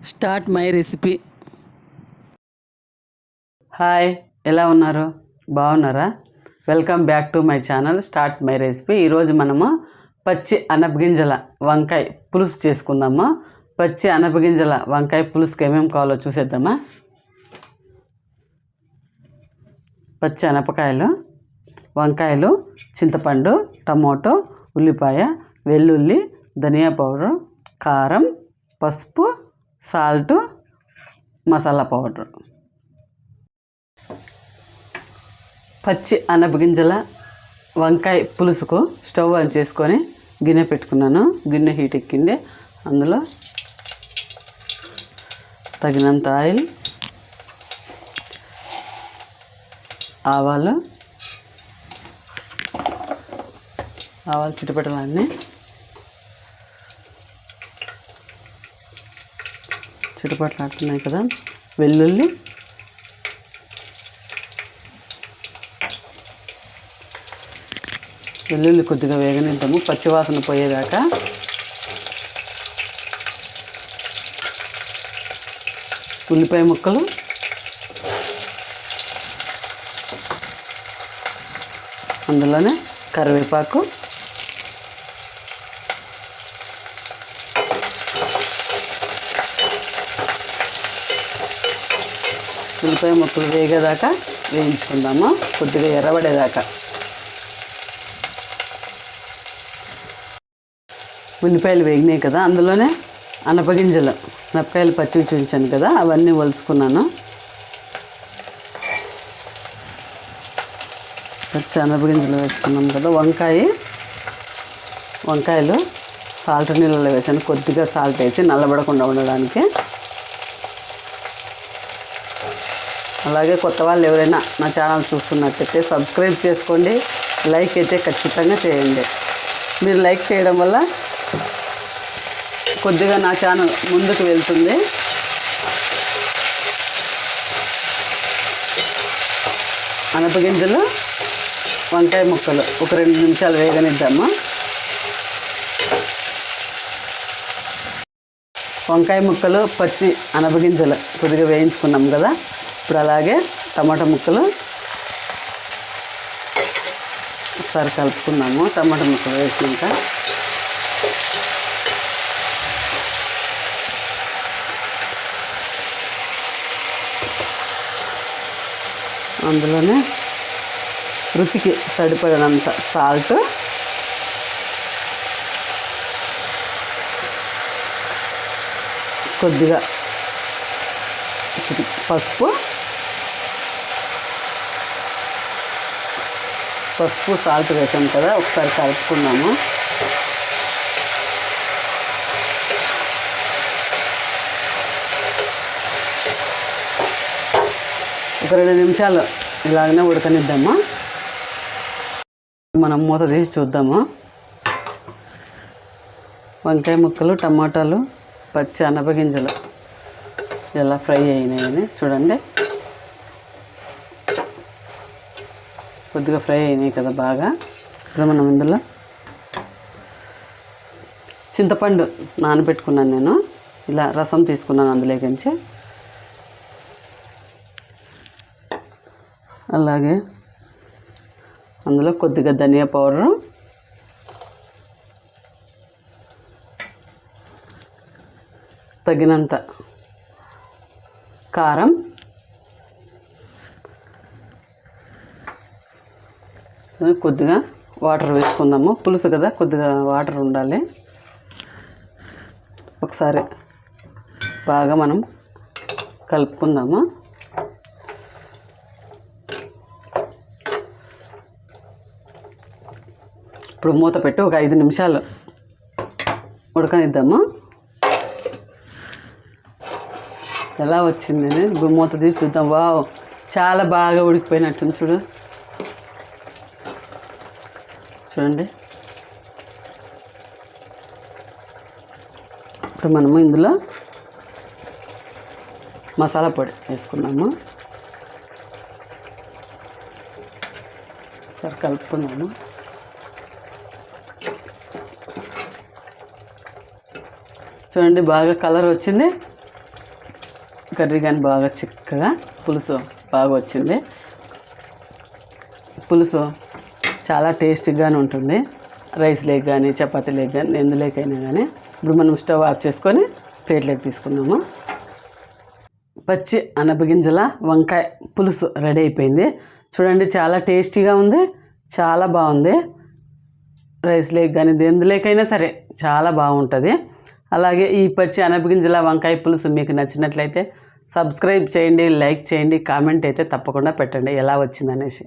Start my recipe. Hi ఎలా ఉన్నారు? బాగున్నారా? Welcome back to my channel start my recipe. ఈరోజు మనము పచ్చి అనపగింజల వంకాయ పులుసు చేసుకుందాము? పచ్చి అనపగింజల వంకాయ పులుసుకి ఏమేమి కావాలో చూసేద్దామా? పచ్చి అనపకాయలు వంకాయలు చింతపండు టమోటో ఉల్లిపాయ వెల్లుల్లి ధనియా పౌడర్ కారం పసుపు సాల్ట్ మసాలా పౌడర్. పచ్చి అనపగింజల వంకాయ పులుసుకు స్టవ్ ఆన్ చేసుకొని గిన్నె పెట్టుకున్నాను. గిన్నె హీట్ ఎక్కింది. అందులో తగినంత ఆయిల్ ఆవాలు ఆవాలు చిటపటలన్నీ చిటపటలాడుతున్నాయి కదా. వెల్లుల్లి. వెల్లుల్లి కొద్దిగా వేగనిద్దాము. పచ్చివాసన పోయేదాకా. ఉల్లిపాయ ముక్కలు. అందులోనే కరివేపాకు. ఉల్లిపాయ ముక్కలు వేగేదాకా వేయించుకుందాము. కొద్దిగా ఎర్రబడేదాకా. ఉల్లిపాయలు వేగినాయి కదా అందులోనే అనపగింజలు మిరపకాయలు పచ్చివి చూపించాను కదా అవన్నీ వలుసుకున్నాను పచ్చి అనపగింజలు వేసుకున్నాం కదా వంకాయ వంకాయలు సాల్ట్ నీళ్ళలో వేసాను. కొద్దిగా సాల్ట్ వేసి నల్లబడకుండా ఉండడానికి. అలాగే కొత్త వాళ్ళు ఎవరైనా నా ఛానల్ చూస్తున్నట్టయితే సబ్స్క్రైబ్ చేసుకోండి. లైక్ అయితే ఖచ్చితంగా చేయండి. మీరు లైక్ చేయడం వల్ల కొద్దిగా నా ఛానల్ ముందుకు వెళ్తుంది. అనపగింజలు వంకాయ ముక్కలు. ఒక రెండు నిమిషాలు వేగనిద్దాము? వంకాయ ముక్కలు పచ్చి అనపగింజలు కొద్దిగా వేయించుకున్నాం కదా. ఇప్పుడు అలాగే టమాటా ముక్కలు ఒకసారి కలుపుకున్నాము టమాటా ముక్కలు వేసినాక అందులోనే రుచికి సరిపడినంత సాల్ట్ కొద్దిగా పసుపు పసుపు సాల్ట్ వేసాం కదా ఒకసారి కలుపుకున్నాము ఒక రెండు నిమిషాలు ఇలాగనే ఉడకనిద్దామా? మనం మూత తీసి చూద్దాము? వంకాయ ముక్కలు టమాటాలు పచ్చి అనపగింజలు ఎలా ఫ్రై అయినాయని చూడండి. కొద్దిగా ఫ్రై అయినాయి కదా బాగా. ఇప్పుడు మనం ఇందులో చింతపండు నానబెట్టుకున్నాను నేను. ఇలా రసం తీసుకున్నాను అందులోకించి అలాగే అందులో కొద్దిగా ధనియా పౌడరు. తగినంత కారం. కొద్దిగా వాటర్ వేసుకుందాము. పులుసు కదా కొద్దిగా వాటర్ ఉండాలి. ఒకసారి బాగా మనం కలుపుకుందాము. ఇప్పుడు మూత పెట్టి ఒక ఐదు నిమిషాలు ఉడకనిద్దాము. ఎలా వచ్చింది ఇప్పుడు మూత తీసి చూద్దాం. వావ్ చాలా బాగా ఉడికిపోయినట్టుంది చూడు. చూడండి. ఇప్పుడు మనము ఇందులో మసాలా పొడి వేసుకున్నాము. సరే కలుపుకున్నాము చూడండి బాగా కలర్ వచ్చింది. కర్రీ కానీ బాగా చిక్కగా పులుసు బాగా వచ్చింది. పులుసు చాలా టేస్టీగానే ఉంటుంది. రైస్ లేక్ కానీ చపాతీ లేక్ కానీ ఎందులోకైనా కానీ ఇప్పుడు మనం స్టవ్ ఆఫ్ చేసుకొని ప్లేట్లోకి తీసుకున్నాము. పచ్చి అనపగింజల వంకాయ పులుసు రెడీ అయిపోయింది. చూడండి చాలా టేస్టీగా ఉంది. చాలా బాగుంది. రైస్ లేక్ కానీ ఎందులేకైనా సరే చాలా బాగుంటుంది. అలాగే ఈ పచ్చి అనపగింజల వంకాయ పులుసు మీకు నచ్చినట్లయితే సబ్స్క్రైబ్ చేయండి లైక్ చేయండి కామెంట్ అయితే తప్పకుండా పెట్టండి. ఎలా వచ్చిందనేసి.